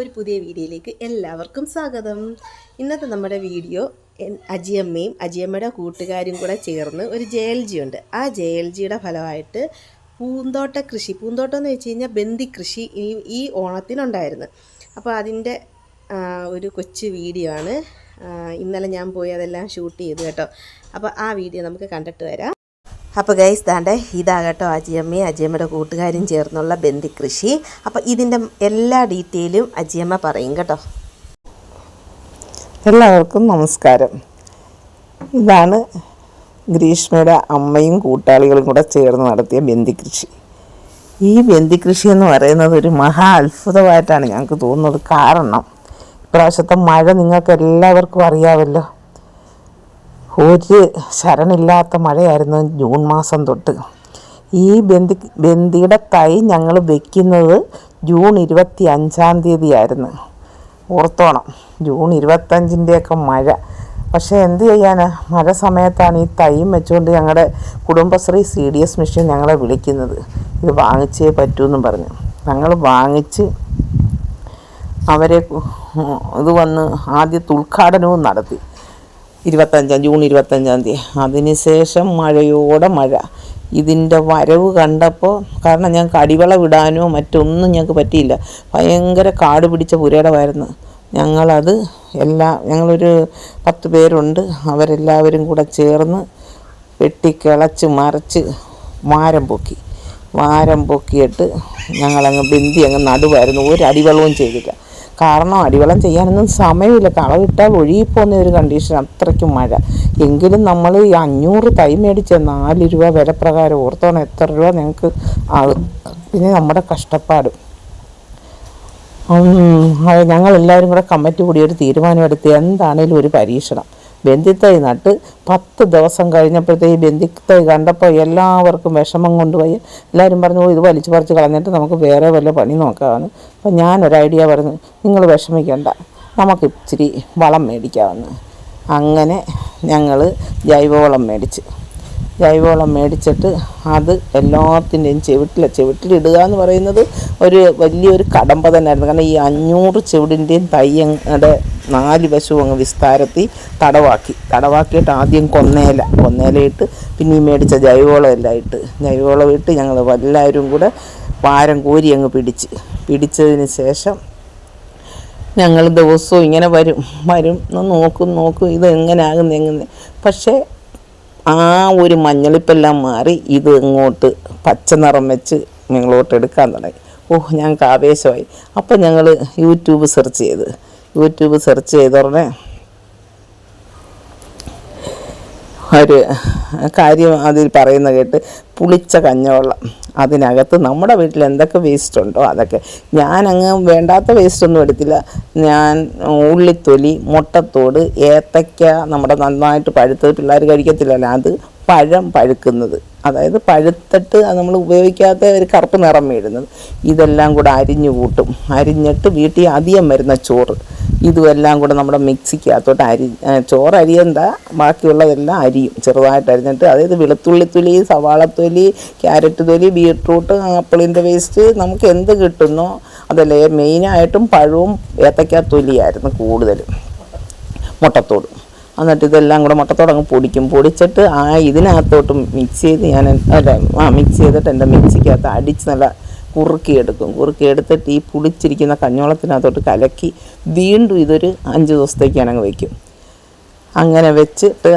ഒരു പുതിയ വീഡിയോയിലേക്ക് എല്ലാവർക്കും സ്വാഗതം. ഇന്നത്തെ നമ്മുടെ വീഡിയോ അജിയമ്മയും അജിയമ്മയുടെ കൂട്ടുകാരും കൂടെ ചേർന്ന് ഒരു ജെ എൽ ജി ഉണ്ട്. ആ ജെ എൽ ജിയുടെ ഫലമായിട്ട് പൂന്തോട്ട കൃഷി പൂന്തോട്ടം എന്ന് വെച്ച് കഴിഞ്ഞാൽ ബന്ദി കൃഷി ഈ ഈ ഓണത്തിനുണ്ടായിരുന്നു. അപ്പോൾ അതിന്റെ ഒരു കൊച്ചു വീഡിയോ ആണ്. ഇന്നലെ ഞാൻ പോയി അതെല്ലാം ഷൂട്ട് ചെയ്തു കേട്ടോ. അപ്പോൾ ആ വീഡിയോ നമുക്ക് കണ്ടിട്ട് വരാം. അപ്പോൾ ഗൈസ് താണ്ടെ ഇതാകട്ടോ അജിയമ്മയും അജിയമ്മയുടെ കൂട്ടുകാരും ചേർന്നുള്ള ബന്ദി കൃഷി അപ്പോൾ ഇതിന്റെ എല്ലാ ഡീറ്റെയിലും അജിയമ്മ പറയും കേട്ടോ. എല്ലാവർക്കും നമസ്കാരം. ഇതാണ് ഗ്രീഷ്മയുടെ അമ്മയും കൂട്ടാളികളും കൂടെ ചേർന്ന് നടത്തിയ ബന്ധിക്കൃഷി ഈ ബന്ധിക്കൃഷി എന്ന് പറയുന്നത് ഒരു മഹാ അത്ഭുതമായിട്ടാണ് ഞങ്ങൾക്ക് തോന്നുന്നത്. കാരണം ഇപ്രാവശ്യത്തെ മഴ നിങ്ങൾക്ക് എല്ലാവർക്കും അറിയാമല്ലോ ഒരു ശരണില്ലാത്ത മഴയായിരുന്നു ജൂൺ മാസം തൊട്ട്. ഈ ബന്ദി ബന്ദിയുടെ തൈ ഞങ്ങൾ വെക്കുന്നത് ജൂൺ ഇരുപത്തി അഞ്ചാം തീയതി ആയിരുന്നു ഓർത്തോണം ജൂൺ ഇരുപത്തഞ്ചിന്റെയൊക്കെ മഴ. പക്ഷേ എന്ത് ചെയ്യാനാ? മഴ സമയത്താണ് ഈ തൈയും വെച്ചുകൊണ്ട് ഞങ്ങളുടെ Kudumbashree C D S mission ഞങ്ങളെ വിളിക്കുന്നത്. ഇത് വാങ്ങിച്ചേ പറ്റൂ പറഞ്ഞു. ഞങ്ങൾ വാങ്ങിച്ച് അവരെ ഇത് വന്ന് ആദ്യത്തെ ഉദ്ഘാടനവും നടത്തി. ഇരുപത്തഞ്ചാം ജൂൺ ഇരുപത്തഞ്ചാം തീയതി. അതിനുശേഷം മഴയോടെ മഴ. ഇതിന്റെ വരവ് കണ്ടപ്പോൾ കാരണം ഞങ്ങൾക്ക് അടിവള വിടാനോ മറ്റൊന്നും ഞങ്ങൾക്ക് പറ്റിയില്ല. ഭയങ്കര കാട് പിടിച്ച പുരയിടമായിരുന്നു. ഞങ്ങളത് എല്ലാ ഞങ്ങളൊരു പത്ത് പേരുണ്ട്. അവരെല്ലാവരും കൂടെ ചേർന്ന് വെട്ടിക്കിളച്ച് മറിച്ച് വാരം പൊക്കി. വാരം പൊക്കിയിട്ട് ഞങ്ങളങ്ങ് ബിന്ദി അങ്ങ് നടുവായിരുന്നു. ഒരു അടിവെള്ളവും ചെയ്തില്ല. കാരണം അടിവെള്ളം ചെയ്യാനൊന്നും സമയമില്ല. കളവിട്ടാൽ ഒഴുകിപ്പോകുന്ന ഒരു കണ്ടീഷൻ അത്രയ്ക്കും മഴ. എങ്കിലും നമ്മൾ ഈ അഞ്ഞൂറ് തൈ മേടിച്ച നാല് രൂപ വില പ്രകാരം ഓർത്തോണം എത്ര രൂപ ഞങ്ങൾക്ക് ആകും പിന്നെ നമ്മുടെ കഷ്ടപ്പാട്. ഞങ്ങളെല്ലാവരും കൂടെ കമ്മിറ്റി കൂടി ഒരു തീരുമാനമെടുത്ത് എന്താണേലും ഒരു പരീക്ഷണം. ബന്ധിത്തൈ നട്ട് പത്ത് ദിവസം കഴിഞ്ഞപ്പോഴത്തേക്ക് ബന്ധിത്തൈ കണ്ടപ്പോൾ എല്ലാവർക്കും വിഷമം കൊണ്ടുപോയി എല്ലാവരും പറഞ്ഞു ഇത് വലിച്ചു പറിച്ച് കളഞ്ഞിട്ട് നമുക്ക് വേറെ വല്ല പണി നോക്കാമെന്ന്. അപ്പം ഞാനൊരു ഐഡിയ പറഞ്ഞു നിങ്ങൾ വിഷമിക്കണ്ട നമുക്ക് ഇച്ചിരി വളം മേടിക്കാമെന്ന്. അങ്ങനെ ഞങ്ങൾ ജൈവവളം മേടിച്ച്. ജൈവവളം മേടിച്ചിട്ട് അത് എല്ലാത്തിന്റെയും ചെവിട്ടില. ചെവിട്ടിലിടുക എന്ന് പറയുന്നത് ഒരു വലിയൊരു കടമ്പ തന്നെയായിരുന്നു. കാരണം ഈ അഞ്ഞൂറ് ചെവിടിന്റെയും തയ്യങ്ങളുടെ നാല് വശവും അങ്ങ് വിസ്താരത്തിൽ തടവാക്കി. തടവാക്കിയിട്ട് ആദ്യം കൊന്നേല. കൊന്നേലയിട്ട് പിന്നെ ഈ മേടിച്ച ജൈവവളം എല്ലാം ഇട്ട്. ജൈവവളം ഇട്ട് ഞങ്ങൾ എല്ലാവരും കൂടെ പാരം കോരി അങ്ങ് പിടിച്ച്. പിടിച്ചതിന് ശേഷം ഞങ്ങൾ ദിവസവും ഇങ്ങനെ വരും. വരും. നോക്കും നോക്കും. ഇത് എങ്ങനെ ആകുന്നു എങ്ങനെ? പക്ഷേ ആ ഒരു മഞ്ഞളിപ്പെല്ലാം മാറി ഇത് ഇങ്ങോട്ട് പച്ച നിറം വെച്ച് നിങ്ങളോട്ട് എടുക്കാൻ തുടങ്ങി. ഓഹ് ഞങ്ങൾക്ക് ആവേശമായി. അപ്പം ഞങ്ങൾ യൂട്യൂബ് സെർച്ച് ചെയ്ത്. യൂട്യൂബ് സെർച്ച് ചെയ്ത ഉടനെ ഒരു കാര്യം അതിൽ പറയുന്ന കേട്ട് പുളിച്ച കഞ്ഞവെള്ളം. അതിനകത്ത് നമ്മുടെ വീട്ടിൽ എന്തൊക്കെ വേസ്റ്റ് ഉണ്ടോ അതൊക്കെ. ഞാൻ ഞാനങ്ങ് വേണ്ടാത്ത വേസ്റ്റ് ഒന്നും എടുത്തില്ല. ഞാൻ ഉള്ളിത്തൊലി മുട്ടത്തോട് ഏത്തയ്ക്ക നമ്മുടെ നന്നായിട്ട് പഴുത്തത് പിള്ളേർ കഴിക്കത്തില്ലല്ലോ. അത് പഴം പഴുക്കുന്നത്. അതായത് പഴുത്തിട്ട് അത് നമ്മൾ ഉപയോഗിക്കാത്ത ഒരു കറുപ്പ് നിറം വീഴുന്നത് ഇതെല്ലാം കൂടെ അരിഞ്ഞു കൂട്ടും. അരിഞ്ഞിട്ട് വീട്ടിൽ അധികം വരുന്ന ചോറ്. ഇതുമെല്ലാം കൂടെ നമ്മുടെ മിക്സിക്കകത്തോട്ട് അരി ചോറ് അരിയണ്ട ബാക്കിയുള്ളതെല്ലാം അരിയും. ചെറുതായിട്ട് അരിഞ്ഞിട്ട് അതായത് വെളുത്തുള്ളി തൊലി സവാളത്തൊലി ക്യാരറ്റ് തൊലി ബീട്രൂട്ട് ആപ്പിളിന്റെ വേസ്റ്റ് നമുക്ക് എന്ത് കിട്ടുന്നോ അതല്ലേ. മെയിനായിട്ടും പഴവും ഏത്തക്കാ തൊലിയായിരുന്നു കൂടുതലും. മുട്ടത്തോട്. എന്നിട്ട് ഇതെല്ലാം കൂടെ മുട്ടത്തോടങ്ങ് പൊടിക്കും. പൊടിച്ചിട്ട് ആ ഇതിനകത്തോട്ട് മിക്സ് ചെയ്ത് ഞാൻ അല്ല ആ മിക്സ് ചെയ്തിട്ട് എന്റെ മിക്സിക്കകത്ത് അടിച്ച് നല്ല കുറുക്കിയെടുക്കും. കുറുക്കിയെടുത്തിട്ട് ഈ പുളിച്ചിരിക്കുന്ന കഞ്ഞോളത്തിനകത്തോട്ട് കലക്കി വീണ്ടും ഇതൊരു അഞ്ച് ദിവസത്തേക്ക് അങ്ങ് വയ്ക്കും അങ്ങനെ വെച്ചിട്ട്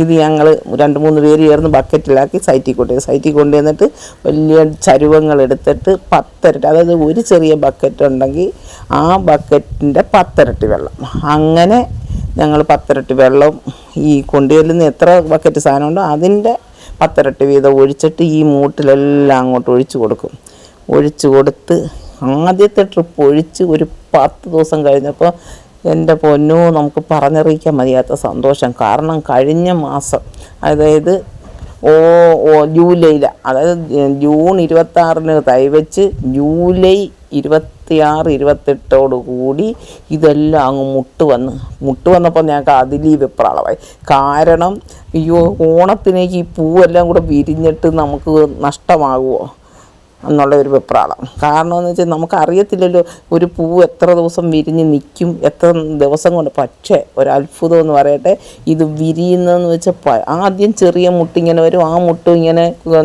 ഇത് ഞങ്ങൾ രണ്ട് മൂന്ന് പേര് ചേർന്ന് ബക്കറ്റിലാക്കി സൈറ്റിൽ കൊണ്ടുപോയി സൈറ്റിൽ കൊണ്ടുവന്നിട്ട് വലിയ ചരുവങ്ങൾ എടുത്തിട്ട് പത്തരട്ടി അതായത് ഒരു ചെറിയ ബക്കറ്റ് ഉണ്ടെങ്കിൽ ആ ബക്കറ്റിന്റെ പത്തരട്ടി വെള്ളം. അങ്ങനെ ഞങ്ങൾ പത്തിരട്ടി വെള്ളം ഈ കൊണ്ടുചെല്ലുന്ന എത്ര ബക്കറ്റ് സാധനം ഉണ്ടോ അതിന്റെ പത്തിരട്ടി വീതം ഒഴിച്ചിട്ട് ഈ മൂട്ടിലെല്ലാം അങ്ങോട്ട് ഒഴിച്ചു കൊടുക്കും. ഒഴിച്ചു കൊടുത്ത് ആദ്യത്തെ ട്രിപ്പ് ഒഴിച്ച് ഒരു പത്ത് ദിവസം കഴിഞ്ഞപ്പോൾ എന്റെ പൊന്നു നമുക്ക് പറഞ്ഞറിയിക്കാൻ മതിയാത്ത സന്തോഷം. കാരണം കഴിഞ്ഞ മാസം അതായത് ഓ ഓ അതായത് ജൂൺ ഇരുപത്താറിന് തൈവച്ച് ജൂലൈ ഇരുപത്തിയാറ് ഇരുപത്തെട്ടോട് കൂടി ഇതെല്ലാം അങ്ങ് മുട്ട് വന്ന്. മുട്ട് വന്നപ്പോൾ ഞങ്ങൾക്ക് അതിലീ വെപ്രാളമായി കാരണം അയ്യോ ഓണത്തിനേക്ക് ഈ പൂവെല്ലാം കൂടെ വിരിഞ്ഞിട്ട് നമുക്ക് നഷ്ടമാകുമോ എന്നുള്ള ഒരു വെപ്രാളം. കാരണം എന്ന് വെച്ചാൽ നമുക്കറിയത്തില്ലല്ലോ ഒരു പൂവ് എത്ര ദിവസം വിരിഞ്ഞ് നിൽക്കും എത്ര ദിവസം കൊണ്ട്. പക്ഷേ ഒരത്ഭുതം എന്ന് പറയട്ടെ ഇത് വിരിയുന്നതെന്ന് വെച്ചാൽ ആദ്യം ചെറിയ മുട്ട് ഇങ്ങനെ വരും. ആ മുട്ട് ഇങ്ങനെ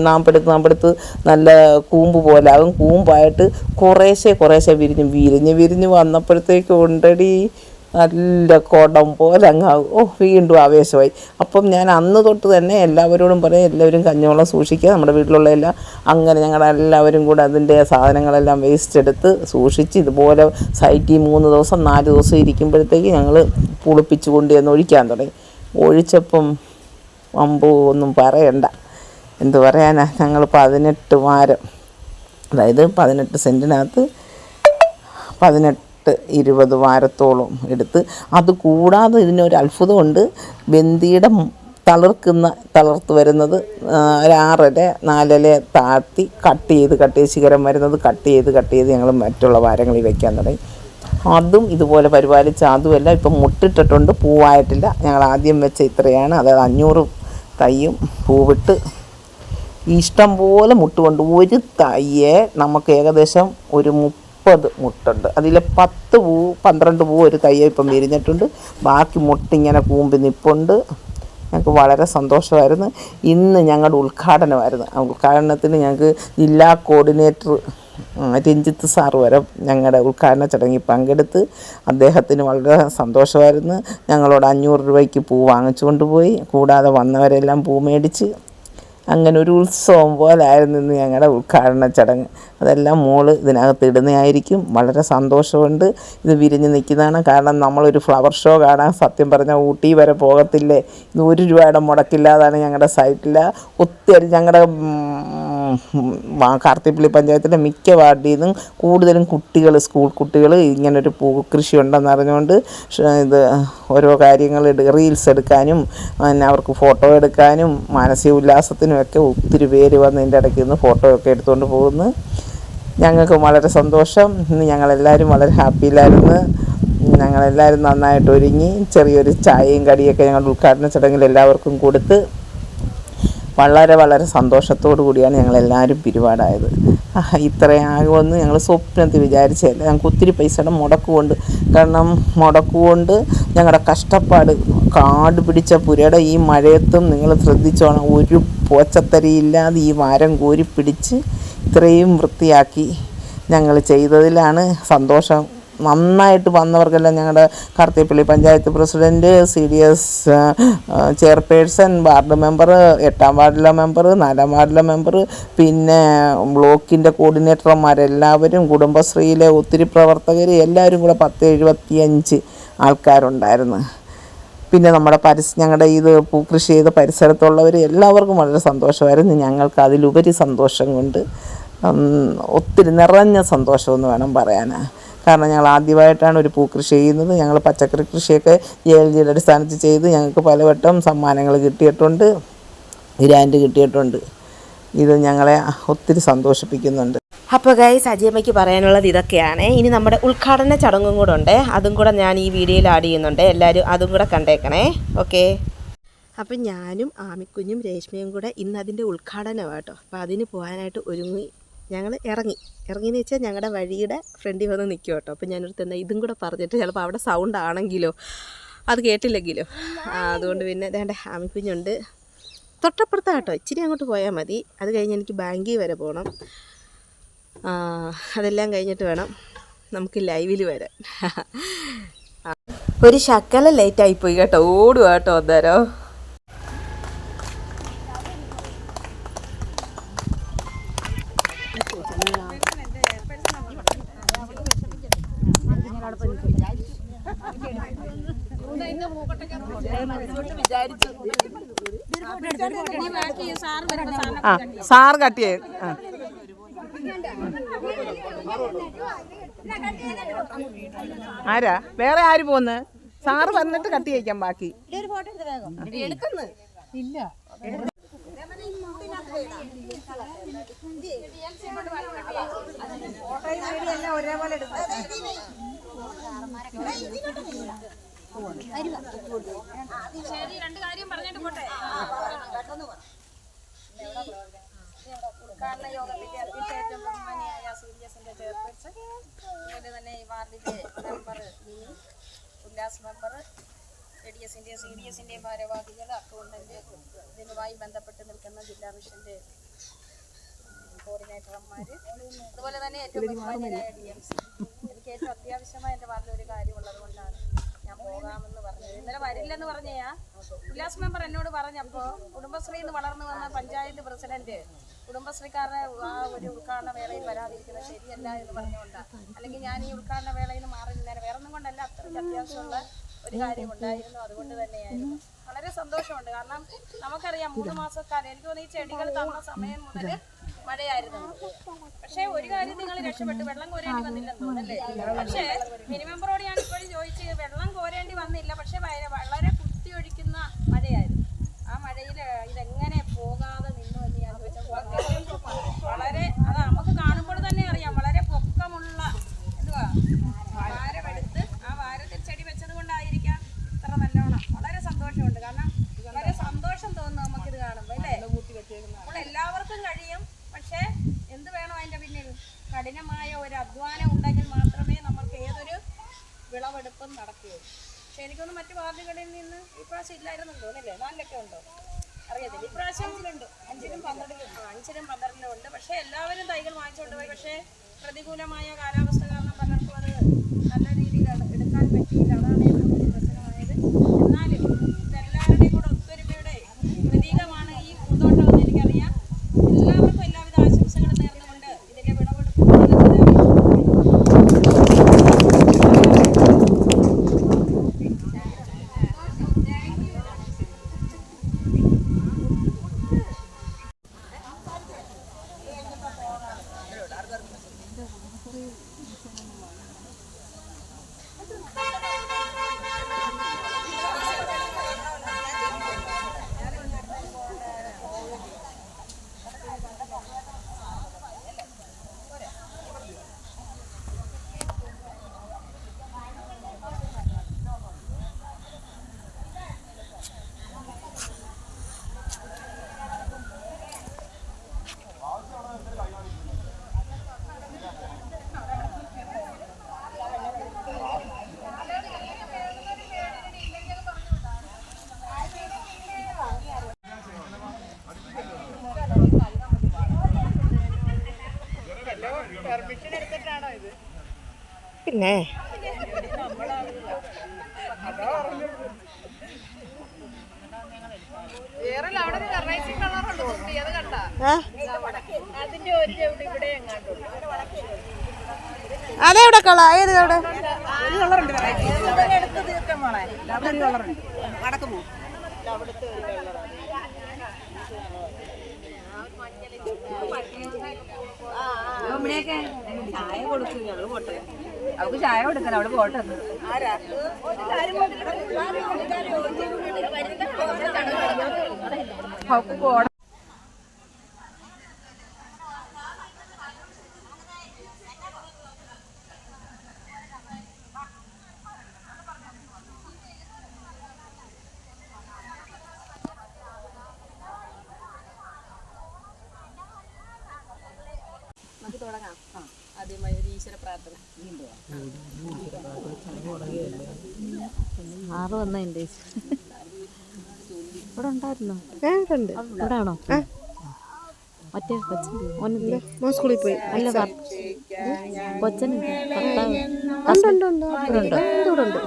നാമ്പെടുത്ത് നാമ്പെടുത്ത് നല്ല കൂമ്പ് പോലെ. ആകും കൂമ്പായിട്ട് കുറേശ്ശെ കുറേശ്ശെ വിരിഞ്ഞ് വിരിഞ്ഞ് വിരിഞ്ഞ് വന്നപ്പോഴത്തേക്ക് ഉണ്ടടി നല്ല കുടം പോലെ അങ്ങാകും ഓ വീണ്ടും ആവേശമായി. അപ്പം ഞാൻ അന്ന് തൊട്ട് തന്നെ എല്ലാവരോടും പറയും എല്ലാവരും കഞ്ഞിവെള്ളം സൂക്ഷിക്കുക നമ്മുടെ വീട്ടിലുള്ള എല്ലാം അങ്ങനെ ഞങ്ങളുടെ എല്ലാവരും കൂടെ അതിന്റെ സാധനങ്ങളെല്ലാം വേസ്റ്റ് എടുത്ത് സൂക്ഷിച്ച് ഇതുപോലെ സൈറ്റിൽ മൂന്ന് ദിവസം നാല് ദിവസം ഇരിക്കുമ്പോഴത്തേക്ക് ഞങ്ങൾ പുളിപ്പിച്ച് കൊണ്ടുവന്ന് ഒഴിക്കാൻ തുടങ്ങി. ഒഴിച്ചപ്പം അമ്പു ഒന്നും പറയണ്ട. എന്തു പറയാനാ ഞങ്ങൾ പതിനെട്ട് വാരം അതായത് പതിനെട്ട് സെന്റിനകത്ത് പതിനെട്ട് ഇരുപത് വാരത്തോളം എടുത്ത് അത് കൂടാതെ ഇതിനൊരു അത്ഭുതമുണ്ട്. ബന്ദിയുടെ തളിർക്കുന്ന തളർത്ത് വരുന്നത് ഒരാറര നാലര താഴ്ത്തി കട്ട് ചെയ്ത് കട്ട് ചെയ്ത് ശിഖരം വരുന്നത് കട്ട് ചെയ്ത് കട്ട് ചെയ്ത് ഞങ്ങൾ മറ്റുള്ള വാരങ്ങളിൽ വയ്ക്കാൻ തുടങ്ങി. അതും ഇതുപോലെ പരിപാലിച്ച് അതുമല്ല ഇപ്പം മുട്ടിട്ടിട്ടുണ്ട് പൂവായിട്ടില്ല. ഞങ്ങൾ ആദ്യം വെച്ച ഇത്രയാണ്. അതായത് അഞ്ഞൂറ് തൈയും പൂവിട്ട് ഇഷ്ടം പോലെ മുട്ടുകൊണ്ട് ഒരു തയ്യെ നമുക്ക് ഏകദേശം ഒരു മുപ്പത് മുട്ടുണ്ട്. അതിൽ പത്ത് പൂ പന്ത്രണ്ട് പൂ ഒരു തയ്യ ഇപ്പം വിരിഞ്ഞിട്ടുണ്ട്. ബാക്കി മുട്ട ഇങ്ങനെ കൂമ്പി നിപ്പുണ്ട്. ഞങ്ങൾക്ക് വളരെ സന്തോഷമായിരുന്നു. ഇന്ന് ഞങ്ങളുടെ ഉദ്ഘാടനമായിരുന്നു. ഉദ്ഘാടനത്തിന് ഞങ്ങൾക്ക് ജില്ലാ കോർഡിനേറ്റർ രഞ്ജിത്ത് സാറ് വരെ ഞങ്ങളുടെ ഉദ്ഘാടന ചടങ്ങിൽ പങ്കെടുത്ത് അദ്ദേഹത്തിന് വളരെ സന്തോഷമായിരുന്നു. ഞങ്ങളോട് അഞ്ഞൂറ് രൂപയ്ക്ക് പൂ വാങ്ങിച്ചു കൊണ്ടുപോയി കൂടാതെ വന്നവരെല്ലാം പൂ മേടിച്ച് അങ്ങനെ ഒരു ഉത്സവം പോലായിരുന്നു ഇന്ന് ഞങ്ങളുടെ ഉദ്ഘാടന ചടങ്ങ്. അതെല്ലാം മോൾ ഇതിനകത്ത് ഇടുന്നതായിരിക്കും. വളരെ സന്തോഷമുണ്ട്. ഇത് വിരിഞ്ഞ് നിൽക്കുന്നതാണ്. കാരണം നമ്മളൊരു ഫ്ലവർ ഷോ കാണാൻ സത്യം പറഞ്ഞാൽ ഊട്ടി വരെ പോകത്തില്ലേ? ഇത് ഒരു രൂപയുടെ മുടക്കില്ലാതാണ് ഞങ്ങളുടെ സൈറ്റിൽ ഒത്തിരി ഞങ്ങളുടെ കാർത്തിപ്പള്ളി പഞ്ചായത്തിന്റെ മിക്ക വാർഡിൽ നിന്നും കൂടുതലും കുട്ടികൾ സ്കൂൾ കുട്ടികൾ ഇങ്ങനൊരു പൂ കൃഷി ഉണ്ടെന്ന് അറിഞ്ഞുകൊണ്ട് ഇത് ഓരോ കാര്യങ്ങൾ റീൽസ് എടുക്കാനും പിന്നെ അവർക്ക് ഫോട്ടോ എടുക്കാനും മാനസിക ഉല്ലാസത്തിനും ഒക്കെ ഒത്തിരി പേര് വന്ന് ഇതിന്റെ ഇടയ്ക്ക് നിന്ന് ഫോട്ടോ ഒക്കെ എടുത്തുകൊണ്ട് പോകുന്നു. ഞങ്ങൾക്ക് വളരെ സന്തോഷം. ഇന്ന് ഞങ്ങളെല്ലാവരും വളരെ ഹാപ്പിയിലായിരുന്നു ഞങ്ങളെല്ലാവരും നന്നായിട്ട് ഒരുങ്ങി. ചെറിയൊരു ചായയും കടിയൊക്കെ ഞങ്ങളുടെ ഉദ്ഘാടന ചടങ്ങിൽ എല്ലാവർക്കും കൊടുത്ത് വളരെ വളരെ സന്തോഷത്തോടു കൂടിയാണ് ഞങ്ങളെല്ലാവരും പിരിപാടായത് ഇത്രയാകുമെന്ന് ഞങ്ങൾ സ്വപ്നത്തിൽ വിചാരിച്ചതല്ല. ഞങ്ങൾക്ക് ഒത്തിരി പൈസയുടെ മുടക്കുകൊണ്ട് കാരണം മുടക്കുകൊണ്ട് ഞങ്ങളുടെ കഷ്ടപ്പാട് കാട് പിടിച്ച പുരയുടെ ഈ മഴയത്തും നിങ്ങൾ ശ്രദ്ധിച്ചോണം. ഒരു പോച്ചത്തരിയില്ലാതെ ഈ വാരം കോരി പിടിച്ച് ഇത്രയും വൃത്തിയാക്കി ഞങ്ങൾ ചെയ്തതിലാണ് സന്തോഷം. നന്നായിട്ട് വന്നവർക്കെല്ലാം ഞങ്ങളുടെ Karthippally panchayat president C D S chairperson ward member എട്ടാം വാർഡിലെ മെമ്പർ നാലാം വാർഡിലെ മെമ്പർ പിന്നെ ബ്ലോക്കിന്റെ കോർഡിനേറ്റർമാരെല്ലാവരും കുടുംബശ്രീയിലെ ഒത്തിരി പ്രവർത്തകർ എല്ലാവരും കൂടെ പത്ത് എഴുപത്തിയഞ്ച് ആൾക്കാരുണ്ടായിരുന്നു. പിന്നെ നമ്മുടെ പരിസ ഞങ്ങളുടെ ഇത് കൃഷി ചെയ്ത പരിസരത്തുള്ളവർ എല്ലാവർക്കും വളരെ സന്തോഷമായിരുന്നു. ഞങ്ങൾക്ക് അതിലുപരി സന്തോഷം കൊണ്ട് ഒത്തിരി നിറഞ്ഞ സന്തോഷമെന്ന് വേണം പറയാൻ കാരണം ഞങ്ങൾ ആദ്യമായിട്ടാണ് ഒരു പൂക്കൃഷി ചെയ്യുന്നത്. ഞങ്ങൾ പച്ചക്കറി കൃഷിയൊക്കെ എൽ ജിയുടെ അടിസ്ഥാനത്തിൽ ചെയ്ത് ഞങ്ങൾക്ക് പലവട്ടം സമ്മാനങ്ങൾ കിട്ടിയിട്ടുണ്ട്. ഗ്രാൻഡ് കിട്ടിയിട്ടുണ്ട്. ഇത് ഞങ്ങളെ ഒത്തിരി സന്തോഷിപ്പിക്കുന്നുണ്ട്. അപ്പോൾ ഗൈ സജിയമ്മയ്ക്ക് പറയാനുള്ളത് ഇതൊക്കെയാണ്. ഇനി നമ്മുടെ ഉദ്ഘാടന ചടങ്ങും കൂടെ ഉണ്ട്. അതും കൂടെ ഞാൻ ഈ വീഡിയോയിൽ ആഡ് ചെയ്യുന്നുണ്ട്. എല്ലാവരും അതും കൂടെ കണ്ടേക്കണേ. ഓക്കെ അപ്പം ഞാനും ആമിക്കുഞ്ഞും രേഷ്മയും കൂടെ ഇന്ന് അതിന്റെ ഉദ്ഘാടനമാണ് കേട്ടോ അപ്പോൾ അതിന് പോകാനായിട്ട് ഒരുങ്ങി ഞങ്ങൾ ഇറങ്ങി. ഇറങ്ങിയെന്ന് വെച്ചാൽ ഞങ്ങളുടെ വഴിയുടെ ഫ്രണ്ടിൽ വന്ന് നിൽക്കും കേട്ടോ അപ്പോൾ ഞാനൊരു തന്നെ ഇതും കൂടെ പറഞ്ഞിട്ട് ചിലപ്പോൾ അവിടെ സൗണ്ട് ആണെങ്കിലോ അത് കേട്ടില്ലെങ്കിലോ. അതുകൊണ്ട് പിന്നെ വേണ്ട അമ്മിക്കുഞ്ഞുണ്ട് തൊട്ടപ്പുറത്ത് കേട്ടോ ഇച്ചിരി അങ്ങോട്ട് പോയാൽ മതി. അത് കഴിഞ്ഞ് എനിക്ക് ബാങ്കിൽ വരെ പോകണം അതെല്ലാം കഴിഞ്ഞിട്ട് വേണം നമുക്ക് ലൈവിൽ വരാൻ. ഒരു ശക്കല ലേറ്റ് ആയിപ്പോയി കേട്ടോ. ഓടുക കേട്ടോ അന്നേരം. ആ സാർ കട്ട് ആരാ? വേറെ ആര് പോന്ന്? സാറ് വന്നിട്ട് കട്ട് ചെയ്യിക്കാം ബാക്കി. ശരി തന്നെ ബന്ധപ്പെട്ട് നിൽക്കുന്ന ജില്ലാ മിഷന്റെ കോർഡിനേറ്റർമാർ അതുപോലെ തന്നെ ഏറ്റവും എനിക്ക് ഏറ്റവും അത്യാവശ്യമായ എന്റെ വാർഡിൽ ഒരു കാര്യമുള്ളത് കൊണ്ടാണ്. പോകാമെന്ന് പറഞ്ഞു. ഇന്നലെ വരില്ലെന്ന് പറഞ്ഞയാ. ഉല്ലാസ് മെമ്പർ എന്നോട് പറഞ്ഞപ്പോ കുടുംബശ്രീ എന്ന് വളർന്നു വന്ന പഞ്ചായത്ത് പ്രസിഡന്റ് കുടുംബശ്രീക്കാരുടെ ആ ഒരു ഉദ്ഘാടന വേളയിൽ വരാതിരിക്കുന്നത് ശരിയല്ല എന്ന് പറഞ്ഞുകൊണ്ടാണ് അല്ലെങ്കിൽ ഞാൻ ഈ ഉദ്ഘാടന വേളയിൽ നിന്ന് മാറി നിന്നേരം വേറെ ഒന്നും കൊണ്ടല്ല അത്രയ്ക്ക് അത്യാവശ്യമുള്ള ഒരു കാര്യം ഉണ്ടായിരുന്നു. അതുകൊണ്ട് തന്നെയായിരുന്നു. വളരെ സന്തോഷമുണ്ട്. കാരണം നമുക്കറിയാം മൂന്ന് മാസക്കാലം എനിക്ക് തോന്നുന്നു ഈ ചെടികൾ തന്ന സമയം മുതൽ മഴയായിരുന്നു. പക്ഷേ ഒരു കാര്യം നിങ്ങൾ രക്ഷപ്പെട്ടു. വെള്ളം കോരേണ്ടി വന്നില്ലെന്ന് തോന്നല്ലേ പക്ഷേ മിനിമെമ്പറോട് ഞാൻ ഇപ്പോഴും ചോദിച്ച് വെള്ളം കോരേണ്ടി വന്നില്ല. പക്ഷെ വളരെ വളരെ കുത്തിയൊഴിക്കുന്ന മഴയായിരുന്നു. ആ മഴയിൽ ഇതെങ്ങനെ പോകാതെ നിന്നു എന്ന് ഞാൻ ചോദിച്ചാൽ വളരെ അത് നമുക്ക് കാണുമ്പോൾ തന്നെ അറിയാം വളരെ പൊക്കമുള്ള എന്തുവാ വാരമെടുത്ത് ആ വാരത്തിൽ ചെടി വെച്ചത് കൊണ്ടായിരിക്കാം ഇത്ര നല്ലോണം വളരെ സന്തോഷമുണ്ട് കാരണം വളരെ സന്തോഷം തോന്നുന്നു നമുക്കിത് കാണുമ്പോൾ അല്ലേ അപ്പോൾ എല്ലാവർക്കും കഴിയും പക്ഷേ എന്ത് വേണം അതിന്റെ പിന്നിൽ കഠിനമായ ഒരു അധ്വാനം ഉണ്ടെങ്കിൽ മാത്രമേ നമുക്ക് ഏതൊരു വിളവെടുപ്പും നടക്കുകയുള്ളൂ. പക്ഷെ എനിക്കൊന്ന് മറ്റു വാർഡുകളിൽ നിന്ന് ഇപ്രാവശ്യം ഇല്ലായിരുന്നു തോന്നില്ലേ? നാലിലൊക്കെ ഉണ്ടോ? അറിയത്തില്ല. ഇപ്രാവശ്യം ഉണ്ട് അഞ്ചിലും പന്ത്രണ്ടിലും ആ, അഞ്ചിലും പന്ത്രണ്ടിലും ഉണ്ട്. പക്ഷേ എല്ലാവരും തൈകൾ വാങ്ങിച്ചുകൊണ്ട് പോയി. പക്ഷേ പ്രതികൂലമായ കാലാവസ്ഥ കാരണം പലർക്കും അത് നല്ല രീതിയിൽ എടു- എടുക്കാൻ പറ്റിയില്ല അതാണ് ഏറ്റവും വലിയ പ്രശ്നമായത് എന്നാലും ഇതെല്ലാവരുടെയും കൂടെ ഒത്തൊരുമയുടെ പ്രതീകമാണ് ഈ പൂന്തോട്ടം എന്ന് എനിക്കറിയാം എല്ലാവർക്കും എല്ലാവിധ ആശംസകളും നേർന്നുകൊണ്ട് ഇതിന്റെ വിളവെടുപ്പ് നടത്തുന്നതിനായി പിന്നെ? അതെ അതെവിടെ കള. ഏത് അവിടെ ചായ കൊടുക്കും ഞങ്ങൾ പോട്ടെ. അവൾക്ക് ചായ കൊടുക്കണം അവൾ പോട്ടെ. അവൾക്ക് പോണം. നമുക്ക് തുടങ്ങാം. ആ ആദ്യമായി ഒരു ഈശ്വര പ്രാർത്ഥന. ആറ് വന്നതിന്റെ ഇവിടെ ഉണ്ടായിരുന്നോ? ഏതുണ്ട് ഇവിടെ ആണോ മറ്റേ മോൻ സ്കൂളിൽ പോയി. അല്ല കൊച്ചൻ കൊച്ചനുണ്ട് ഭർത്താവ്. ഉണ്ട് ഉണ്ട്.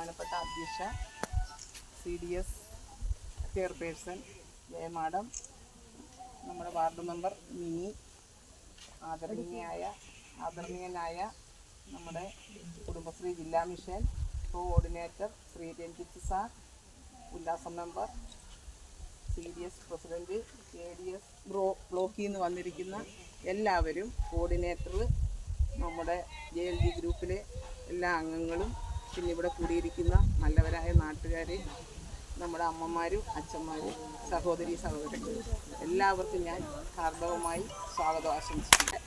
ബഹുമാനപ്പെട്ട അധ്യക്ഷ സി ഡി എസ് ചെയർപേഴ്സൺ ജയമാഡം നമ്മുടെ വാർഡ് മെമ്പർ മിനി ആദരണീയായ ആദരണീയനായ നമ്മുടെ കുടുംബശ്രീ ജില്ലാ mission coordinator Shri Ranjith sir ഉല്ലാസം member C D S president K D S bro ബ്ലോക്കിൽ നിന്ന് വന്നിരിക്കുന്ന എല്ലാവരും കോർഡിനേറ്റർ നമ്മുടെ ജെ എൽ ജി ഗ്രൂപ്പിലെ എല്ലാ അംഗങ്ങളും പിന്നെ ഇവിടെ കൂടിയിരിക്കുന്ന നല്ലവരായ നാട്ടുകാർ നമ്മുടെ അമ്മമാരും അച്ഛന്മാരും സഹോദരി സഹോദരങ്ങളും എല്ലാവർക്കും ഞാൻ ഹാർദവമായി സ്വാഗതം ആശംസിക്കുന്നു.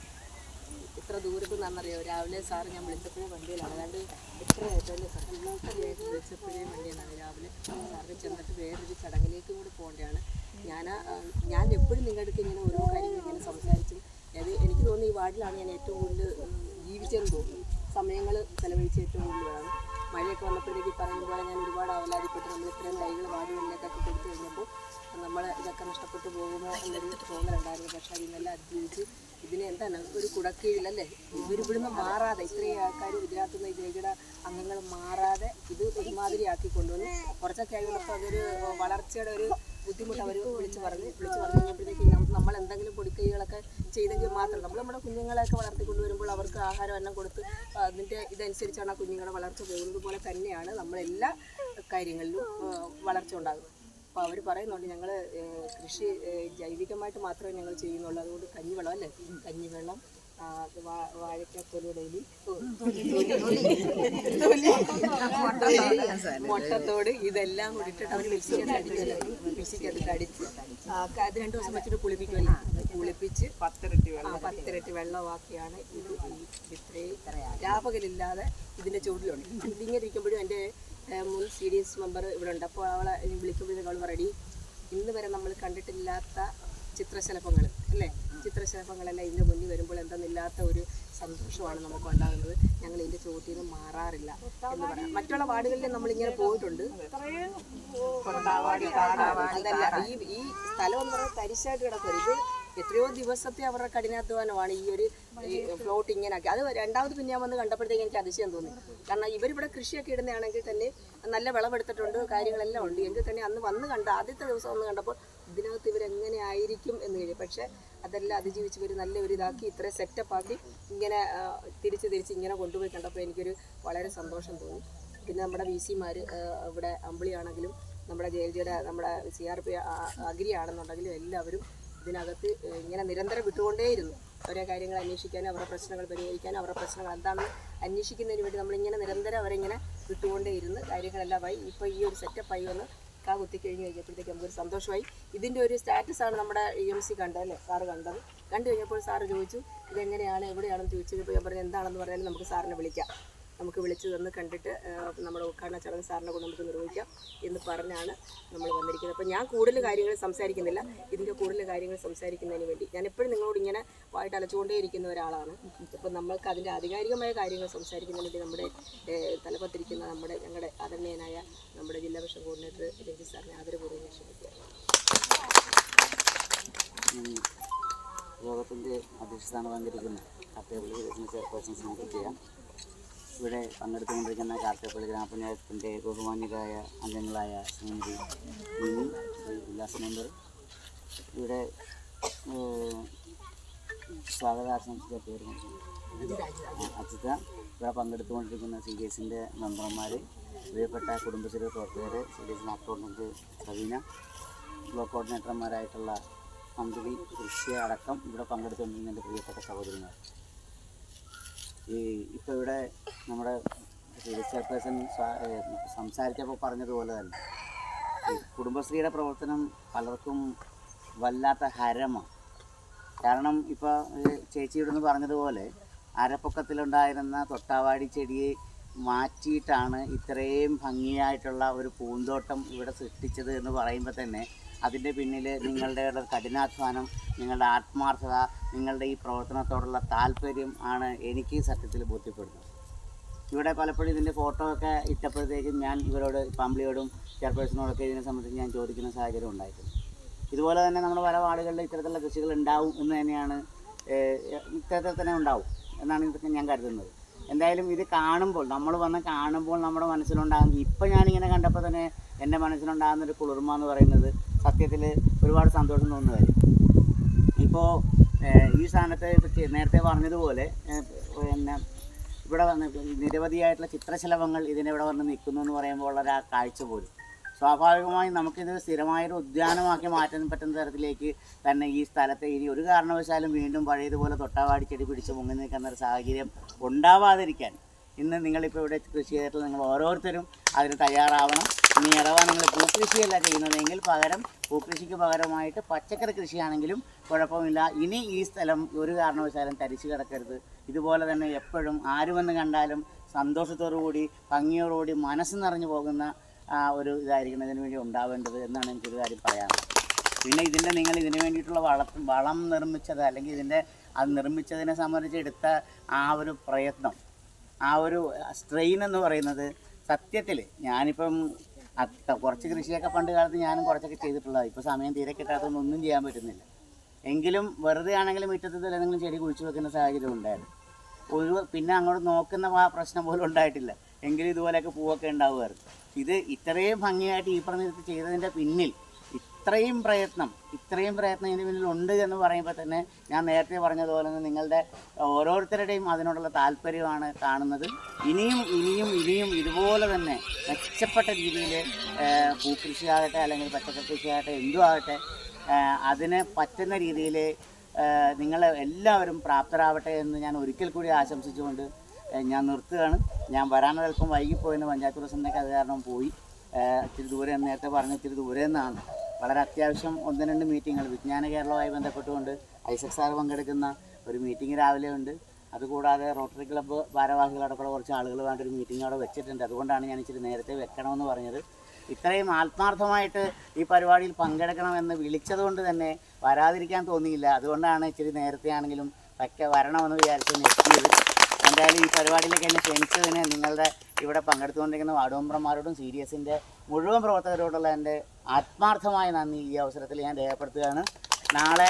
ഇത്ര ദൂരത്ത് നിന്നറിയോ? രാവിലെ സാറ് ഞാൻ വിളിച്ചപ്പോൾ വണ്ടിയിലാണ്. അതാണ്ട് എത്രയായിട്ടല്ലേ സാർ വിളിച്ചപ്പോഴേ വണ്ടിയിലാണ് രാവിലെ സാറിന് ചെന്നിട്ട് വേറൊരു ചടങ്ങിലേക്കും കൂടി പോകേണ്ടതാണ്. ഞാൻ ഞാൻ എപ്പോഴും നിങ്ങളുടെ അടുത്ത് ഇങ്ങനെ ഓരോ കാര്യങ്ങൾ ഇങ്ങനെ സംസാരിച്ചും അത് എനിക്ക് തോന്നുന്നു ഈ വാർഡിലാണ് ഞാൻ ഏറ്റവും കൂടുതൽ ജീവിച്ചെന്ന് തോന്നുന്നു. സമയങ്ങൾ ചെലവഴിച്ച് ഏറ്റവും കൂടുതലാണ് മഴയൊക്കെ വന്നപ്പോഴത്തേക്ക് പറയുന്ന പോലെ ഞാൻ ഒരുപാട് അവലാതിപ്പെട്ട് നമ്മൾ ഇത്രയും തൈകൾ വാർഡുകളിലേക്കൊക്കെ കൊടുത്തു കഴിഞ്ഞപ്പോൾ നമ്മൾ ഇതൊക്കെ നഷ്ടപ്പെട്ടു പോകുമോ എന്നൊരു തോന്നലുണ്ടായിരുന്നു പക്ഷേ അതിനെല്ലാം അതിജീവിച്ച് ഇതിനെ എന്താണ് ഒരു കുടക്കീഴിലല്ലേ? ഇവരിവിടുന്ന് മാറാതെ ഇത്രയും ആൾക്കാർ ഇതിനകത്തുനിന്ന് നിന്ന് ഇതിലേക്കിടെ അംഗങ്ങൾ മാറാതെ ഇത് ഒരുമാതിരി ആക്കി കൊണ്ടുവന്നു കുറച്ചൊക്കെ ആയതുകൊണ്ടപ്പോൾ അതൊരു വളർച്ചയുടെ ഒരു ബുദ്ധിമുട്ട് അവർ വിളിച്ച് പറഞ്ഞു. വിളിച്ച് പറഞ്ഞു കഴിഞ്ഞപ്പോഴത്തേക്ക് നമ്മൾ എന്തെങ്കിലും പൊടിക്കൈകളൊക്കെ ചെയ്തെങ്കിൽ മാത്രം നമ്മൾ നമ്മുടെ കുഞ്ഞുങ്ങളെയൊക്കെ വളർത്തിക്കൊണ്ടുവരുമ്പോൾ അവർക്ക് ആഹാരം എല്ലാം കൊടുത്ത് അതിന്റെ ഇതനുസരിച്ചാണ് ആ കുഞ്ഞുങ്ങളുടെ വളർച്ച പോകുന്നത്. പോലെ തന്നെയാണ് നമ്മളെല്ലാ കാര്യങ്ങളിലും വളർച്ച ഉണ്ടാകുന്നത്. അപ്പോൾ അവർ പറയുന്നുണ്ട് ഞങ്ങൾ കൃഷി ജൈവികമായിട്ട് മാത്രമേ ഞങ്ങൾ ചെയ്യുന്നുള്ളൂ. അതുകൊണ്ട് കഞ്ഞിവെള്ളം അല്ലേ? കഞ്ഞിവെള്ളം മുട്ടത്തോട് ഇതെല്ലാം കൂടിയിട്ട് അവർ മിക്സിക്കകത്ത് മിക്സിക്കകത്ത് അടിച്ച് അത് രണ്ടു ദിവസം വെച്ചിട്ട് കുളിപ്പിക്കുമല്ലോ കുളിപ്പിച്ച് പത്തിരട്ടി വെള്ളം പത്തിരട്ടി വെള്ളമാക്കിയാണ് ഇത് ഇത്രയും രാപകലില്ലാതെ ഇതിന്റെ ചൂടിലുണ്ട് ഇതിങ്ങനെ ഇരിക്കുമ്പോഴും എന്റെ മുൻ സി ഡി എസ് മെമ്പർ ഇവിടെ ഉണ്ട്. അപ്പോൾ അവളെ വിളിക്കുമ്പോഴേക്കും അവൾ പറയും ഇന്ന് വരെ നമ്മൾ കണ്ടിട്ടില്ലാത്ത ചിത്രശലഭങ്ങൾ അല്ലേ? ചിത്രശലഭങ്ങളെല്ലാം ഇതിന്റെ മുന്നിൽ വരുമ്പോൾ എന്തെന്നില്ലാത്ത ഒരു സന്തോഷമാണ് നമുക്ക് ഉണ്ടാകുന്നത് ഞങ്ങൾ ഇതിന്റെ ചോദ്യത്തിൽ നിന്ന് മാറാറില്ല എന്ന് പറയാം. മറ്റുള്ള വാർഡുകളിൽ നമ്മളിങ്ങനെ പോയിട്ടുണ്ട്. അതല്ല ഈ ഈ സ്ഥലം എന്ന് പറയുന്നത് തരിശായിട്ട് കിടക്കും ഇത് എത്രയോ ദിവസത്തെ അവരുടെ കഠിനാധ്വാനമാണ് ഈ ഒരു ഫ്ലോട്ട് ഇങ്ങനെ ആക്കി അത് രണ്ടാമത് പിന്നെ ഞാൻ വന്ന് കണ്ടപ്പോഴത്തേക്ക് എനിക്ക് അതിശയം തോന്നി. കാരണം ഇവരിവിടെ കൃഷിയൊക്കെ ഇടുന്നതാണെങ്കിൽ തന്നെ നല്ല വിളവെടുത്തിട്ടുണ്ട് കാര്യങ്ങളെല്ലാം ഉണ്ട്. എങ്കിൽ തന്നെ അന്ന് വന്ന് കണ്ട ആദ്യത്തെ ദിവസം വന്ന് കണ്ടപ്പോൾ ഇതിനകത്ത് ഇവരെങ്ങനെ ആയിരിക്കും എന്ന് കഴിയും പക്ഷേ അതെല്ലാം അതിജീവിച്ച് ഒരു നല്ല ഒരു ഇതാക്കി ഇത്ര സെറ്റപ്പ് ആക്കി ഇങ്ങനെ തിരിച്ച് തിരിച്ച് ഇങ്ങനെ കൊണ്ടുപോയി കണ്ടപ്പോൾ എനിക്കൊരു വളരെ സന്തോഷം തോന്നി. പിന്നെ നമ്മുടെ വി സിമാർ ഇവിടെ അമ്പിളിയാണെങ്കിലും നമ്മുടെ ജെ എൽ ജിയുടെ നമ്മുടെ സി ആർ പി അഗ്രി ആണെന്നുണ്ടെങ്കിലും എല്ലാവരും ഇതിനകത്ത് ഇങ്ങനെ നിരന്തരം വിട്ടുകൊണ്ടേയിരുന്നു. ഓരോ കാര്യങ്ങൾ അന്വേഷിക്കാനും അവരുടെ പ്രശ്നങ്ങൾ പരിഹരിക്കാനും അവരുടെ പ്രശ്നങ്ങൾ എന്താണെന്ന് അന്വേഷിക്കുന്നതിന് വേണ്ടി നമ്മളിങ്ങനെ നിരന്തരം അവരിങ്ങനെ കാര്യങ്ങളെല്ലാം കാര്യങ്ങളെല്ലാമായി ഇപ്പോൾ ഈ ഒരു സെറ്റപ്പായി വന്ന് കാ കുത്തി കഴിഞ്ഞ് കഴിഞ്ഞപ്പോഴത്തേക്ക് നമുക്കൊരു സന്തോഷമായി. ഇതിന്റെ ഒരു സ്റ്റാറ്റസാണ് നമ്മുടെ ഇ എം സി കണ്ടത് അല്ലേ? സാറ് കണ്ടത്. കണ്ടു കഴിഞ്ഞപ്പോൾ സാറ് ചോദിച്ചു ഇതെങ്ങനെയാണ്? എവിടെയാണെന്ന്? ചോദിച്ചത് ഇപ്പോൾ ഞാൻ പറഞ്ഞു എന്താണെന്ന് പറഞ്ഞാലും നമുക്ക് സാറിനെ വിളിക്കാം. നമുക്ക് വിളിച്ചു തന്ന് കണ്ടിട്ട് നമ്മുടെ ഉദ്ഘാടന ചടങ്ങ് സാറിനെ കൊണ്ട് നമുക്ക് നിർവഹിക്കാം എന്ന് പറഞ്ഞാണ് നമ്മൾ വന്നിരിക്കുന്നത്. അപ്പോൾ ഞാൻ കൂടുതൽ കാര്യങ്ങൾ സംസാരിക്കുന്നില്ല. ഇതിന്റെ കൂടുതൽ കാര്യങ്ങൾ സംസാരിക്കുന്നതിന് വേണ്ടി. ഞാൻ എപ്പോഴും നിങ്ങളോട് ഇങ്ങനെ വായിട്ട് അലച്ചുകൊണ്ടേ ഇരിക്കുന്ന ഒരാളാണ്. അപ്പോൾ നമ്മൾക്ക് അതിന്റെ ആധികാരികമായ കാര്യങ്ങൾ സംസാരിക്കുന്നതിന് വേണ്ടി നമ്മുടെ തലപ്പത്തിരിക്കുന്ന നമ്മുടെ ഞങ്ങളുടെ ആദരണീയനായ നമ്മുടെ ജില്ലാ മിഷൻ കോർഡിനേറ്റർ രഞ്ജിത് സാറിനെ ആദരപൂർവം ക്ഷണിക്കുകയാണ് യോഗത്തിന്റെ അധ്യക്ഷസ്ഥാനം പങ്കെടുക്കുന്ന കാർത്തേപ്പള്ളി വികസന ചെയർപേഴ്സൺ ഇവിടെ പങ്കെടുത്തുകൊണ്ടിരിക്കുന്ന കാർത്തേപ്പള്ളി ഗ്രാമപഞ്ചായത്തിന്റെ ബഹുമാന്യരായ അംഗങ്ങളായ ശ്രീമതി മിനി ഉല്ലാസ് മെമ്പർ ഇവിടെ ഏഹ്, സ്വാഗതാശംസിച്ച പേര് അജിത ഇവിടെ പങ്കെടുത്തുകൊണ്ടിരിക്കുന്ന സി ഡി എസിന്റെ മെമ്പർമാർ പ്രിയപ്പെട്ട കുടുംബശ്രീ പ്രവർത്തകർ സി ഡി എസിന്റെ അക്കൗണ്ടന്റ് സവീന ബ്ലോക്ക് കോർഡിനേറ്റർമാരായിട്ടുള്ള അമ്പിളി ദൃശ്യ അടക്കം ഇവിടെ പങ്കെടുത്തുകൊണ്ടിരിക്കുന്ന എന്റെ പ്രിയപ്പെട്ട സഹോദരങ്ങൾ ഈ ഇപ്പോൾ ഇവിടെ നമ്മുടെ ചെയർപേഴ്സൺ സംസാരിച്ചപ്പോൾ പറഞ്ഞതുപോലെ തന്നെ. കുടുംബശ്രീയുടെ പ്രവർത്തനം പലർക്കും വല്ലാത്ത ഹരമാണ് കാരണം ഇപ്പോൾ ചേച്ചിയുടെ നിന്ന് പറഞ്ഞതുപോലെ അരപ്പൊക്കത്തിലുണ്ടായിരുന്ന തൊട്ടാവാടി ചെടിയെ മാറ്റിയിട്ടാണ് ഇത്രയും ഭംഗിയായിട്ടുള്ള ഒരു പൂന്തോട്ടം ഇവിടെ സൃഷ്ടിച്ചത് എന്ന് പറയുമ്പോൾ തന്നെ അതിന്റെ പിന്നിൽ നിങ്ങളുടെ കഠിനാധ്വാനം നിങ്ങളുടെ ആത്മാർത്ഥത നിങ്ങളുടെ ഈ പ്രവർത്തനത്തോടുള്ള താല്പര്യം ആണ് എനിക്ക് സത്യത്തിൽ ബോധ്യപ്പെടുന്നത്. ഇവിടെ പലപ്പോഴും ഇതിന്റെ ഫോട്ടോ ഒക്കെ ഇട്ടപ്പോഴത്തേക്കും ഞാൻ ഇവരോട് പമ്പിളിയോടും ചെയർപേഴ്സണോടൊക്കെ ഇതിനെ സംബന്ധിച്ച് ഞാൻ ചോദിക്കുന്ന സാഹചര്യം ഉണ്ടായിട്ടുണ്ട്. ഇതുപോലെ തന്നെ നമ്മുടെ പല വാർഡുകളിൽ ഇത്തരത്തിലുള്ള കൃഷികൾ ഉണ്ടാവും എന്ന് തന്നെയാണ് ഇത്തരത്തിൽ തന്നെ ഉണ്ടാവും എന്നാണ് ഇതൊക്കെ ഞാൻ കരുതുന്നത്. എന്തായാലും ഇത് കാണുമ്പോൾ നമ്മൾ വന്ന് കാണുമ്പോൾ നമ്മുടെ മനസ്സിലുണ്ടാകുന്ന ഇപ്പം ഞാനിങ്ങനെ കണ്ടപ്പോൾ തന്നെ എന്റെ മനസ്സിലുണ്ടാകുന്ന ഒരു കുളിർമ എന്ന് പറയുന്നത് സത്യത്തിൽ ഒരുപാട് സന്തോഷം തോന്നുന്ന ഇപ്പോൾ ഈ സ്ഥാനത്ത് നേരത്തെ പറഞ്ഞതുപോലെ പിന്നെ ഇവിടെ വന്ന് നിരവധിയായിട്ടുള്ള ചിത്രശലഭങ്ങൾ ഇതിനിവിടെ വന്ന് നിൽക്കുന്നു എന്ന് പറയുമ്പോൾ ഉള്ള ആ കാഴ്ച പോലും. സ്വാഭാവികമായും നമുക്കിത് സ്ഥിരമായൊരു ഉദ്യാനമാക്കി മാറ്റാൻ പറ്റുന്ന തരത്തിലേക്ക് തന്നെ ഈ സ്ഥലത്തെ ഇനി ഒരു കാരണവശാലും വീണ്ടും പഴയതുപോലെ തൊട്ടാവാടി ചെടി പിടിച്ച് മുങ്ങി നിൽക്കുന്ന ഒരു സാഹചര്യം ഉണ്ടാവാതിരിക്കാൻ ഇന്ന് നിങ്ങളിപ്പോൾ ഇവിടെ കൃഷി ചെയ്തിട്ടുള്ള നിങ്ങൾ ഓരോരുത്തരും അതിന് തയ്യാറാവണം. ഇനി അഥവാ നിങ്ങൾ പൂക്കൃഷിയല്ല ചെയ്യുന്നതെങ്കിൽ പകരം പൂക്കൃഷിക്ക് പകരമായിട്ട് പച്ചക്കറി കൃഷിയാണെങ്കിലും കുഴപ്പമില്ല. ഇനി ഈ സ്ഥലം ഒരു കാരണവശാലും തരിച്ചു കിടക്കരുത്. ഇതുപോലെ തന്നെ എപ്പോഴും ആരുമെന്ന് കണ്ടാലും സന്തോഷത്തോടു കൂടി ഭംഗിയോടുകൂടി മനസ്സ് നിറഞ്ഞു പോകുന്ന ഒരു ഇതായിരിക്കണം ഇതിനു വേണ്ടി ഉണ്ടാവേണ്ടത് എന്നാണ് എനിക്കൊരു കാര്യം പറയാനുള്ളത്. പിന്നെ ഇതിന്റെ നിങ്ങൾ ഇതിന് വേണ്ടിയിട്ടുള്ള വള വളം നിർമ്മിച്ചത് അല്ലെങ്കിൽ ഇതിന്റെ അത് നിർമ്മിച്ചതിനെ സംബന്ധിച്ച് എടുത്ത ആ ഒരു പ്രയത്നം ആ ഒരു സ്ട്രെയിൻ എന്ന് പറയുന്നത് സത്യത്തിൽ ഞാനിപ്പം കുറച്ച് കൃഷിയൊക്കെ പണ്ട് കാലത്ത് ഞാനും കുറച്ചൊക്കെ ചെയ്തിട്ടുള്ളതാണ്. ഇപ്പോൾ സമയം തീരെ കിട്ടാത്തതുകൊണ്ട് ഒന്നും ചെയ്യാൻ പറ്റുന്നില്ല. എങ്കിലും വെറുതെ ആണെങ്കിലും മുറ്റത്ത് എന്തെങ്കിലും ചെടി കുഴിച്ചു വെക്കുന്ന സാഹചര്യം ഉണ്ടായിരുന്നു. ഒരു പിന്നെ അങ്ങോട്ട് നോക്കുന്ന ആ പ്രശ്നം പോലും ഉണ്ടായിട്ടില്ല. എങ്കിലും ഇതുപോലെയൊക്കെ പൂവൊക്കെ ഉണ്ടാവുമായിരുന്നു. ഇത് ഇത്രയും ഭംഗിയായിട്ട് ഈ പറഞ്ഞ ചെയ്തതിന്റെ പിന്നിൽ ഇത്രയും പ്രയത്നം ഇത്രയും പ്രയത്നം ഇതിന് പിന്നിൽ ഉണ്ട് എന്ന് പറയുമ്പോൾ തന്നെ ഞാൻ നേരത്തെ പറഞ്ഞതുപോലെ തന്നെ നിങ്ങളുടെ ഓരോരുത്തരുടെയും അതിനോടുള്ള താല്പര്യമാണ് കാണുന്നത്. ഇനിയും ഇനിയും ഇനിയും ഇതുപോലെ തന്നെ മെച്ചപ്പെട്ട രീതിയിൽ പൂക്കൃഷിയാകട്ടെ അല്ലെങ്കിൽ പച്ചക്കറി കൃഷി ആകട്ടെ എന്തും ആകട്ടെ അതിന് പറ്റുന്ന രീതിയിൽ നിങ്ങൾ എല്ലാവരും പ്രാപ്തരാവട്ടെ എന്ന് ഞാൻ ഒരിക്കൽ കൂടി ആശംസിച്ചുകൊണ്ട് ഞാൻ നിർത്തുകയാണ്. ഞാൻ വരാനത് അല്പം വൈകിപ്പോയെന്ന് പഞ്ചായത്ത് പ്രസിഡന്റൊക്കെ അത് കാരണം പോയി. ഇച്ചിരി ദൂരെ നേരത്തെ പറഞ്ഞ ഇത്തിരി ദൂരെ നിന്നാണ്. വളരെ അത്യാവശ്യം ഒന്ന് രണ്ട് മീറ്റിങ്ങുകൾ. വിജ്ഞാന കേരളവുമായി ബന്ധപ്പെട്ടുകൊണ്ട് ഐസക് സാർ പങ്കെടുക്കുന്ന ഒരു മീറ്റിംഗ് രാവിലെ ഉണ്ട്. അതുകൂടാതെ റോട്ടറി ക്ലബ്ബ് ഭാരവാഹികളടക്കമുള്ള കുറച്ച് ആളുകളുമായിട്ട് ഒരു മീറ്റിംഗ് അവിടെ വെച്ചിട്ടുണ്ട്. അതുകൊണ്ടാണ് ഞാൻ ഇച്ചിരി നേരത്തെ വെക്കണമെന്ന് പറഞ്ഞത്. ഇത്രയും ആത്മാർത്ഥമായിട്ട് ഈ പരിപാടിയിൽ പങ്കെടുക്കണമെന്ന് വിളിച്ചതുകൊണ്ട് തന്നെ വരാതിരിക്കാൻ തോന്നിയില്ല. അതുകൊണ്ടാണ് ഇച്ചിരി നേരത്തെ ആണെങ്കിലും വയ്ക്ക വരണമെന്ന് വിചാരിച്ച് എത്തിയത് എന്തായാലും ഈ പരിപാടിയിലേക്ക് എന്നെ ക്ഷണിച്ചതിന് നിങ്ങളുടെ ഇവിടെ പങ്കെടുത്തുകൊണ്ടിരിക്കുന്ന വാർഡുമെമ്പർമാരോടും സി ഡി എസിന്റെ മുഴുവൻ പ്രവർത്തകരോടുള്ള എന്റെ ആത്മാർത്ഥമായ നന്ദി ഈ അവസരത്തിൽ ഞാൻ രേഖപ്പെടുത്തുകയാണ്. നാളെ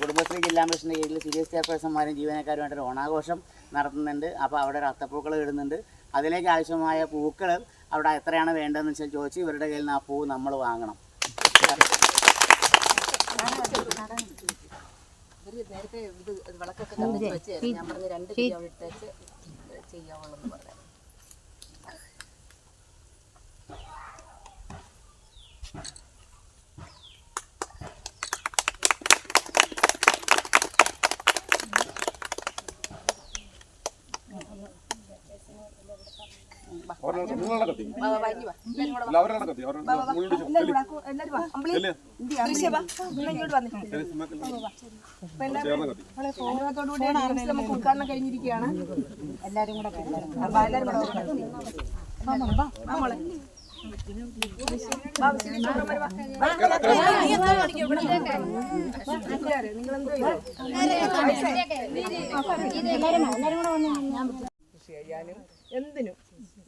കുടുംബശ്രീ ജില്ലാ മിഷന്റെ കീഴിൽ സി ഡി എസ് ചെയർപേഴ്സന്മാരും ജീവനക്കാരുമായിട്ടൊരു ഓണാഘോഷം നടത്തുന്നുണ്ട്. അപ്പോൾ അവിടെ ഒരു അത്തപ്പൂക്കൾ ഇടുന്നുണ്ട്. അതിലേക്ക് ആവശ്യമായ പൂക്കൾ അവിടെ എത്രയാണ് വേണ്ടതെന്ന് വെച്ചാൽ ചോദിച്ച് ഇവരുടെ കയ്യിൽ നിന്ന് ആ പൂ നമ്മൾ വാങ്ങണം. നേരത്തെ ഇത് വിളക്കൊക്കെ കത്തിച്ച് വെച്ച് ഞാൻ പറഞ്ഞ രണ്ട് കിലോ ഇട്ടേച്ച് ചെയ്യാവുള്ളൂ എന്ന് പറഞ്ഞു. നമുക്ക് ഉദ്ഘാടനം കഴിഞ്ഞിരിക്കുകയാണ്. എല്ലാരും കൂടെ അപ്പൊ എല്ലാരും കൂടെ നമ്മളെ കൃഷി ചെയ്യാനും എന്തിനും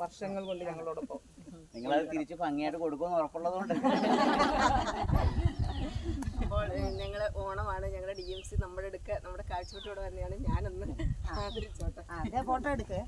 വർഷങ്ങൾ കൊണ്ട് ഞങ്ങളോടൊപ്പം. നിങ്ങളത് തിരിച്ച് ഭംഗിയായിട്ട് കൊടുക്കുമെന്ന് ഉറപ്പുള്ളതുകൊണ്ട്. അപ്പോൾ ഞങ്ങൾ ഓണമാണ്. ഞങ്ങളുടെ ഡി എം സി നമ്മുടെ അടുക്ക നമ്മുടെ കാഴ്ചവെട്ടോടെ തന്നെയാണ് ഞാനൊന്ന് ആദരിച്ചോട്ടെ. ഫോട്ടോ എടുക്കേ.